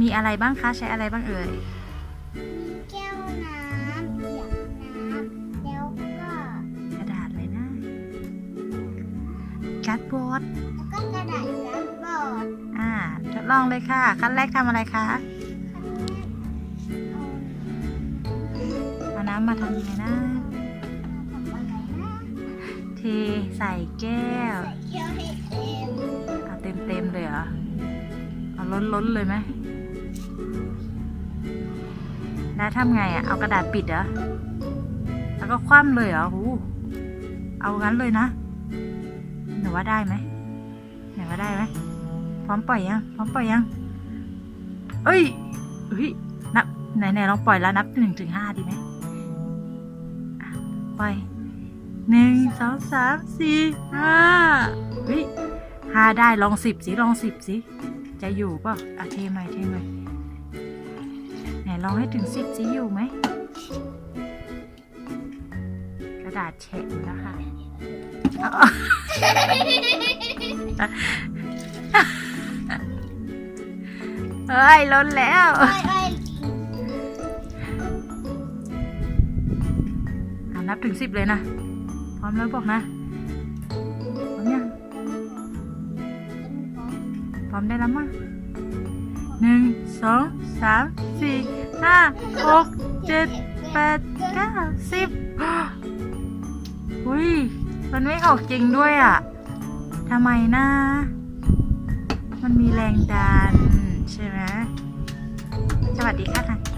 มีอะไรบ้างคะ ใช้อะไรบ้างเอ่ย มีแก้วน้ำเหยียบน้ำแล้วก็กระดาษอะไรนะการ์ดบอร์ดแล้วก็กระดาษการ์ดบอร์ดอ่าทดลองเลยค่ะ ขั้นแรกทำอะไรคะเอาน้ำมาทำยังไงนะทำอะไรนะเทใส่แก้ว ใส่เคี่ยวให้เต็มเอาเต็มเต็มๆเลยเหรอเอาล้นล้นๆเลยไหม แล้วทำไงอะ เอากระดาษปิดเหรอ แล้วก็คว่ำเลยเหรอหูเอางั้นเลยนะหนูว่าได้ไหมหนูว่าได้ไหมพร้อมปล่อยยัง พร้อมปล่อยยัง เอ้ยเฮ้ยนับไหนไหนลองปล่อยแล้วนับหนึ่งถึงห้าดีไหมปล่อยหนึ่งสองสามสี่ห้าเฮ้ยห้าได้ลองสิบสิลองสิบสิ จะอยู่ป่ะอะเทใหม่เทใหม่ไหน ลองให้ถึงสิบสิอยู่ไหม กระดาษแฉะแล้วค่ะเฮ้ยล้นแล้วนับถึงสิบเลยนะ พร้อมแล้วบอกนะ พร้อมยัง พร้อมได้แล้วมั้ง หนึ่งสองสามสี่ห้าหกเจ็ดแปดเก้าสิบอุ้ยมันไม่ออกจริงด้วยอะทำไมนะ มันมีแรงดันใช่ไหมสวัสดีค่ะค่ะ